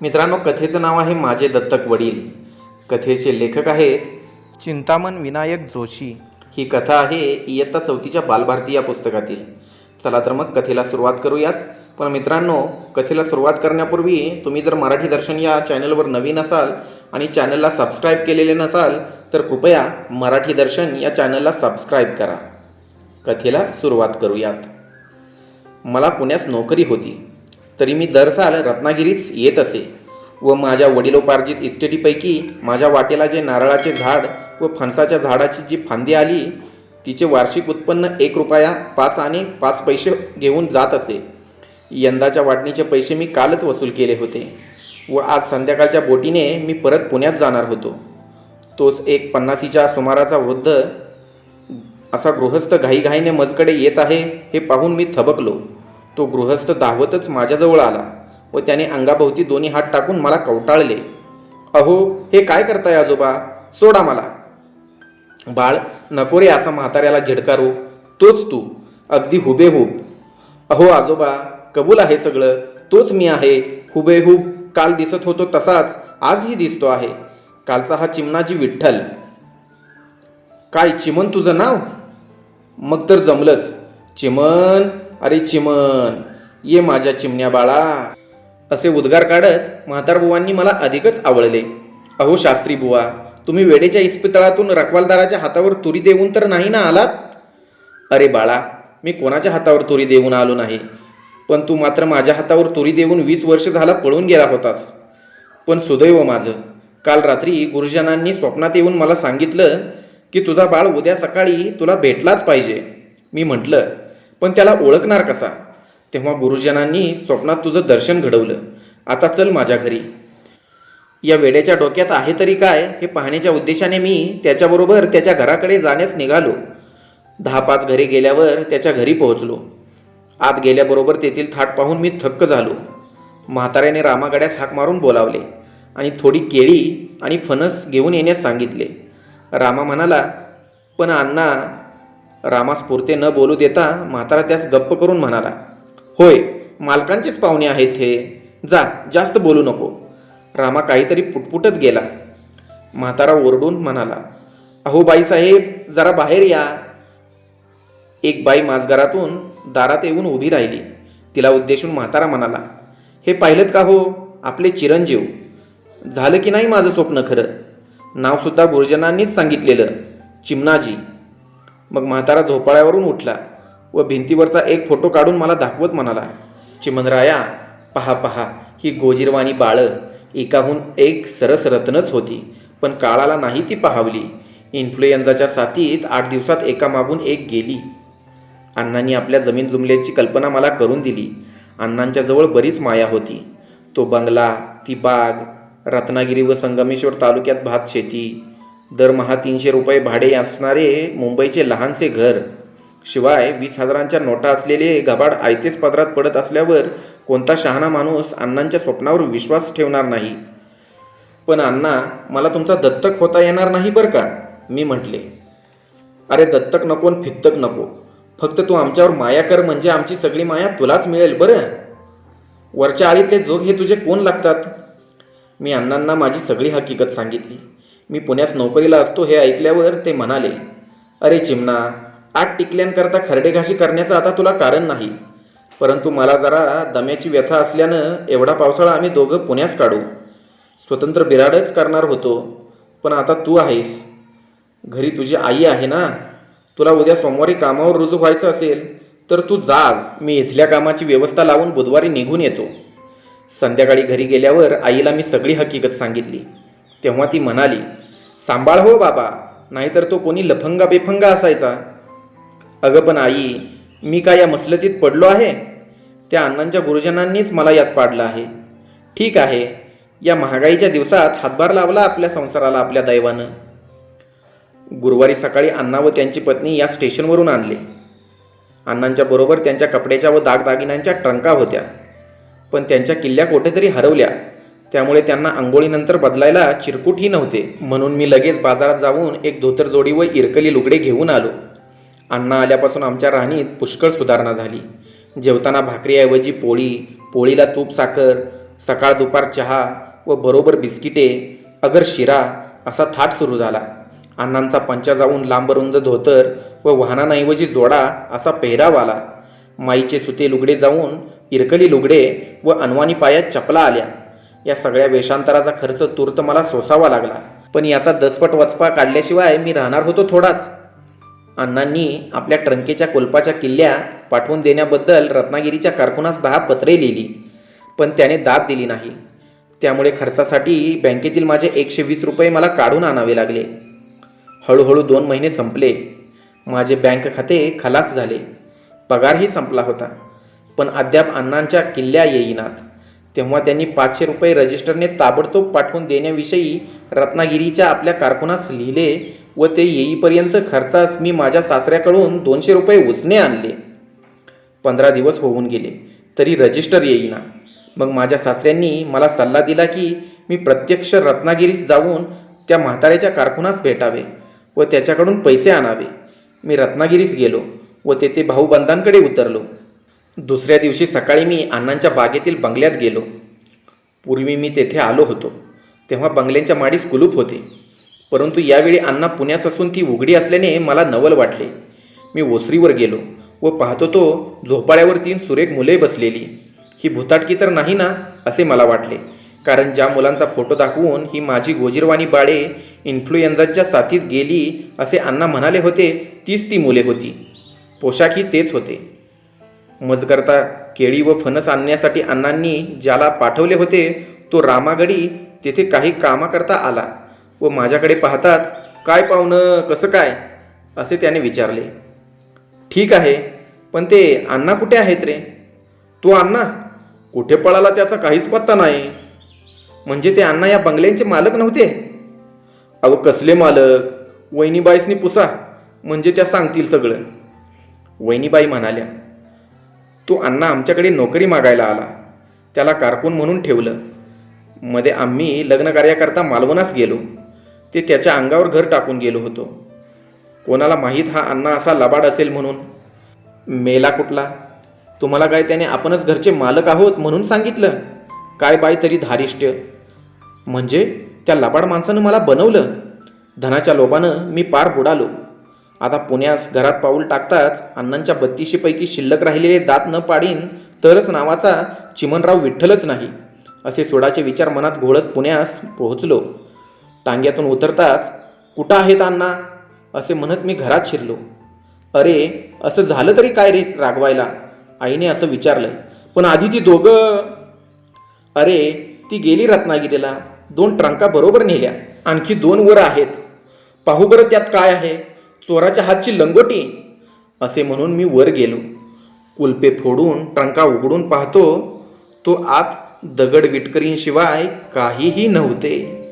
मित्रांनो कथेचं नाव आहे माझे दत्तक वडील. कथेचे लेखक आहेत चिंतामण विनायक जोशी. ही कथा आहे इयत्ता चौथीच्या बालभारती या पुस्तकातील. चला तर मग कथेला सुरुवात करूयात. पण मित्रांनो कथेला सुरुवात करण्यापूर्वी तुम्ही जर मराठी दर्शन या चॅनलवर नवीन असाल आणि चॅनलला सबस्क्राईब केलेले नसाल तर कृपया मराठी दर्शन या चॅनलला सबस्क्राईब करा. कथेला सुरुवात करूयात. मला पुण्यास नोकरी होती. तरी मी दरसाल रत्नागिरीच येत असे व माझ्या वडिलोपार्जित इस्टेटीपैकी माझ्या वाटेला जे नारळाचे झाड व फणसाच्या झाडाची जी फांदी आली तिचे वार्षिक उत्पन्न एक रुपया पाच आणि पाच पैसे घेऊन जात असे. यंदाच्या वाटणीचे पैसे मी कालच वसूल केले होते व आज संध्याकाळच्या बोटीने मी परत पुण्यात जाणार होतो. तोच एक पन्नासीच्या सुमाराचा वृद्ध असा गृहस्थ घाईघाईने मजकडे येत आहे हे पाहून मी थबकलो. तो गृहस्थ धावतच माझ्याजवळ आला व त्याने अंगाभोवती दोन्ही हात टाकून मला कवटाळले. अहो हे काय करताय आजोबा? सोडा मला. बाळ नको रे असा म्हाताऱ्याला झिडकारू. तोच तू. अगदी हुबेहूब. अहो आजोबा कबूल आहे सगळं. तोच मी आहे. हुबेहूब. काल दिसत होतो तसाच. आजही दिसतो आहे. कालचा हा चिमणाजी विठ्ठल. काय चिमन तुझं नाव? मग तर जमलंच. चिमन अरे चिमन ये माझ्या चिमण्या बाळा. असे उद्गार काढत म्हातारबुवांनी मला अधिकच आवडले अहो शास्त्री बुवा तुम्ही वेडेच्या इस्पितळातून रखवालदाराच्या हातावर तुरी देऊन तर नाही ना आलात? अरे बाळा मी कोणाच्या हातावर तुरी देऊन आलो नाही? पण तू मात्र माझ्या हातावर तुरी देऊन वीस वर्ष झाला पळून गेला होतास. पण सुदैव माझं काल रात्री गुरुजनांनी स्वप्नात येऊन मला सांगितलं की तुझा बाळ उद्या सकाळी तुला भेटलाच पाहिजे. मी म्हटलं पण त्याला ओळखणार कसा? तेव्हा गुरुजनांनी स्वप्नात तुझं दर्शन घडवलं. आता चल माझ्या घरी. या वेड्याच्या डोक्यात आहे तरी काय? हे पाहण्याच्या उद्देशाने मी त्याच्याबरोबर त्याच्या घराकडे जाण्यास निघालो. दहा पाच घरी गेल्यावर त्याच्या घरी पोहोचलो. आत गेल्याबरोबर तेथील थाट पाहून मी थक्क झालो. म्हाताऱ्याने रामागड्यास हाक मारून बोलावले आणि थोडी केळी आणि फणस घेऊन येण्यास सांगितले. रामा म्हणाला पण अण्णा रामास पुरते न बोलू देता म्हातारा त्यास गप्प करून म्हणाला होय मालकांचेच पाहुणे आहेत हे. जा जास्त बोलू नको. रामा काहीतरी पुटपुटत गेला. म्हातारा ओरडून म्हणाला अहो बाईसाहेब जरा बाहेर या. एक बाई माझगारातून दारात येऊन उभी राहिली. तिला उद्देशून म्हातारा म्हणाला हे पाहिलं का हो आपले चिरंजीव? झालं की नाही माझं स्वप्न खरं? नावसुद्धा गुरुजनांनीच सांगितलेलं चिमणाजी. मग म्हातारा झोपाळ्यावरून उठला व भिंतीवरचा एक फोटो काढून मला दाखवत म्हणाला चिमनराया पहा पहा ही गोजिरवाणी बाळं एकाहून एक सरस रत्नच होती पण काळाला नाही ती पाहावली. इन्फ्लुएन्झाच्या साथीत आठ दिवसात एकामागून एक गेली. अण्णांनी आपल्या जमीन जुमल्याची कल्पना मला करून दिली. अण्णांच्या जवळ बरीच माया होती. तो बंगला ती बाग रत्नागिरी व संगमेश्वर तालुक्यात भात शेती दरमहा तीनशे रुपये भाडे असणारे मुंबईचे लहानसे घर. शिवाय वीस हजारांच्या नोटा असलेले घबाड आयतेच पदरात पडत असल्यावर कोणता शहाणा माणूस अण्णांच्या स्वप्नावर विश्वास ठेवणार नाही? पण अण्णा मला तुमचा दत्तक होता येणार नाही बरं का? मी म्हटले. अरे दत्तक नको आणि फित्तक नको. फक्त तू आमच्यावर माया कर म्हणजे आमची सगळी माया तुलाच मिळेल बरं. वरच्या आळीतले जोग हे तुझे कोण लागतात? मी अण्णांना माझी सगळी हकीकत सांगितली. मी पुण्यास नोकरीला असतो हे ऐकल्यावर ते म्हणाले अरे चिमणा आठ टिकल्यांकरता खरडेघाशी करण्याचं आता तुला कारण नाही. परंतु मला जरा दम्याची व्यथा असल्यानं एवढा पावसाळा आम्ही दोघं पुण्यास काढू. स्वतंत्र बिराडच करणार होतो पण आता तू आहेस. घरी तुझी आई आहे ना? तुला उद्या सोमवारी कामावर रुजू व्हायचं असेल तर तू जाज मी इथल्या कामाची व्यवस्था लावून बुधवारी निघून येतो. संध्याकाळी घरी गेल्यावर आईला मी सगळी हकीकत सांगितली. तेव्हा ती म्हणाली सांभाळ हो बाबा नाहीतर तो कोणी लफंगा बेफंगा असायचा. अगं पण आई मी काय या मसलतीत पडलो आहे? त्या अण्णांच्या गुरुजनांनीच मला यात पाडलं आहे. ठीक आहे या महागाईच्या दिवसात हातभार लावला आपल्या संसाराला आपल्या दैवानं. गुरुवारी सकाळी अण्णा व त्यांची पत्नी या स्टेशनवरून आणले. अण्णांच्या बरोबर त्यांच्या कपड्याच्या व दागदागिन्यांच्या ट्रंका होत्या. पण त्यांच्या किल्ल्या कुठेतरी हरवल्या. त्यामुळे त्यांना आंघोळीनंतर बदलायला चिरकुटही नव्हते. म्हणून मी लगेच बाजारात जाऊन एक धोतर जोडी व इरकली लुगडे घेऊन आलो. अण्णा आल्यापासून आमच्या राहणीत पुष्कळ सुधारणा झाली. जेवताना भाकरीऐवजी पोळी पोळीला तूप साखर सकाळ दुपार चहा व बरोबर बिस्किटे अगर शिरा असा थाट सुरू झाला. अण्णांचा पंचा जाऊन लांबरुंद धोतर व वाहनांऐवजी जोडा असा पेहराव आला. माईचे सुते लुगडे जाऊन इरकली लुगडे व अनवानी पायात चपला आल्या. या सगळ्या वेषांतराचा खर्च तूर्त मला सोसावा लागला. पण याचा दसपट वचपा काढल्याशिवाय मी राहणार होतो थोडाच. अण्णांनी आपल्या ट्रंकेच्या कोलपाच्या किल्ल्या पाठवून देण्याबद्दल रत्नागिरीच्या कारकुनास दहा पत्रे लिहिली. पण त्याने दाद दिली नाही. त्यामुळे खर्चासाठी बँकेतील माझे एकशे वीस रुपये मला काढून आणावे लागले. हळूहळू दोन महिने संपले. माझे बँक खाते खलास झाले. पगारही संपला होता. पण अद्याप अण्णांच्या किल्ल्या येईनात. तेव्हा त्यांनी पाचशे रुपये रजिस्टरने ताबडतोब पाठवून देण्याविषयी रत्नागिरीच्या आपल्या कारकुनास लिहिले व ते येईपर्यंत खर्चास मी माझ्या सासऱ्याकडून दोनशे रुपये उचने आणले. पंधरा दिवस होऊन गेले तरी रजिस्टर येईना. मग माझ्या सासऱ्यांनी मला सल्ला दिला की मी प्रत्यक्ष रत्नागिरीस जाऊन त्या म्हाताऱ्याच्या कारकुनास भेटावे व त्याच्याकडून पैसे आणावे. मी रत्नागिरीस गेलो व तेथे भाऊबंधांकडे उतरलो. दुसऱ्या दिवशी सकाळी मी अण्णांच्या बागेतील बंगल्यात गेलो. पूर्वी मी तेथे आलो होतो. तेव्हा बंगल्यांच्या माडीस कुलूप होते. परंतु यावेळी अण्णा पुण्यास असून ती उघडी असल्याने मला नवल वाटले. मी ओसरीवर गेलो व पाहतो तो झोपाळ्यावर तीन सुरेख मुले बसलेली. ही भुताटकी तर नाही ना असे मला वाटले. कारण ज्या मुलांचा फोटो दाखवून ही माझी गोजीरवाणी बाळे इन्फ्लुएन्झाच्या साथीत गेली असे अण्णा म्हणाले होते तीच ती मुले होती. पोशाखही तेच होते. मजकरता केळी व फणस आणण्यासाठी अण्णांनी ज्याला पाठवले होते तो रामागडी तेथे काही कामाकरता आला व माझ्याकडे पाहताच काय पाहुणं? कसं काय? असे त्याने विचारले. ठीक आहे पण ते अण्णा कुठे आहेत रे? तो अण्णा कुठे पळाला त्याचा काहीच पत्ता नाही. म्हणजे ते अण्णा या बंगल्यांचे मालक नव्हते? अहो कसले मालक? वहिनीबाईसनी पुसा म्हणजे त्या सांगतील सगळं. वहिनीबाई म्हणाल्या तो अण्णा आमच्याकडे नोकरी मागायला आला. त्याला कारकून म्हणून ठेवलं. मध्ये आम्ही लग्नकार्याकरता मालवणास गेलो. ते त्याच्या अंगावर घर टाकून गेलो होतो. कोणाला माहीत हा अण्णा असा लबाड असेल म्हणून. मेला कुठला? तुम्हाला काय त्याने आपणच घरचे मालक आहोत म्हणून सांगितलं? काय बाई तरी धारिष्ट्य? म्हणजे त्या लबाड माणसानं मला बनवलं. धनाच्या लोभानं मी पार बुडालो. आता पुण्यास घरात पाऊल टाकताच अण्णांच्या बत्तीशीपैकी शिल्लक राहिलेले दात न पाडीन तरच नावाचा चिमनराव विठ्ठलच नाही असे सोडाचे विचार मनात घोळत पुण्यास पोहोचलो. टांग्यातून उतरताच कुठं आहेत अण्णा? असे म्हणत मी घरात शिरलो. अरे असं झालं तरी काय रे रागवायला? आईने असं विचारलं पण आधी ती दोघं अरे ती गेली रत्नागिरीला. दोन ट्रंका बरोबर नेल्या. आणखी दोन वर आहेत. पाहू बरं त्यात काय आहे. चोराच्या हातची लंगोटी. असे म्हणून मी वर गेलो. कुलपे फोडून ट्रंका उघडून पाहतो तो आत दगड विटकरींशिवाय काहीही नव्हते.